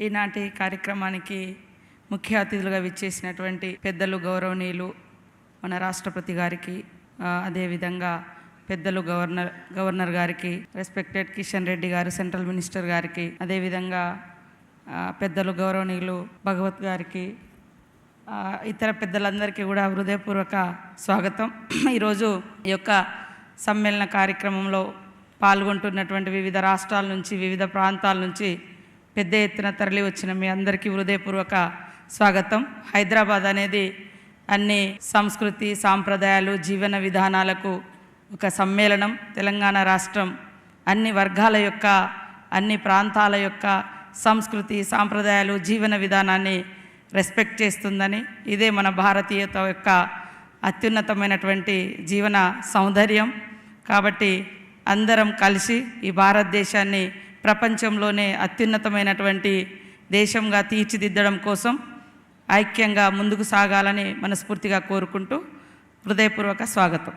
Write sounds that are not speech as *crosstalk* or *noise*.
ఈనాటి కార్యక్రమానికి ముఖ్య అతిథులుగా విచ్చేసినటువంటి పెద్దలు గౌరవనీయులు మన రాష్ట్రపతి గారికి అదేవిధంగా పెద్దలు గవర్నర్ గవర్నర్ గారికి రెస్పెక్టెడ్ కిషన్ రెడ్డి గారు సెంట్రల్ మినిస్టర్ గారికి అదేవిధంగా పెద్దలు గౌరవనీయులు భగవత్ గారికి ఇతర పెద్దలందరికీ కూడా హృదయపూర్వక స్వాగతం. *clears throat* ఈరోజు ఈ యొక్క సమ్మేళన కార్యక్రమంలో పాల్గొంటున్నటువంటి వివిధ రాష్ట్రాల నుంచి వివిధ ప్రాంతాల నుంచి పెద్ద ఎత్తున తరలి వచ్చిన మీ అందరికీ హృదయపూర్వక స్వాగతం. హైదరాబాద్ అనేది అన్ని సంస్కృతి సాంప్రదాయాలు జీవన విధానాలకు ఒక సమ్మేళనం. తెలంగాణ రాష్ట్రం అన్ని వర్గాల యొక్క అన్ని ప్రాంతాల యొక్క సంస్కృతి సాంప్రదాయాలు జీవన విధానాన్ని రెస్పెక్ట్ చేస్తుందని ఇదే మన భారతీయత యొక్క అత్యున్నతమైనటువంటి జీవన సౌందర్యం. కాబట్టి అందరం కలిసి ఈ భారతదేశాన్ని ప్రపంచంలోనే అత్యున్నతమైనటువంటి దేశంగా తీర్చిదిద్దడం కోసం ఐక్యంగా ముందుకు సాగాలని మనస్ఫూర్తిగా కోరుకుంటూ హృదయపూర్వక స్వాగతం.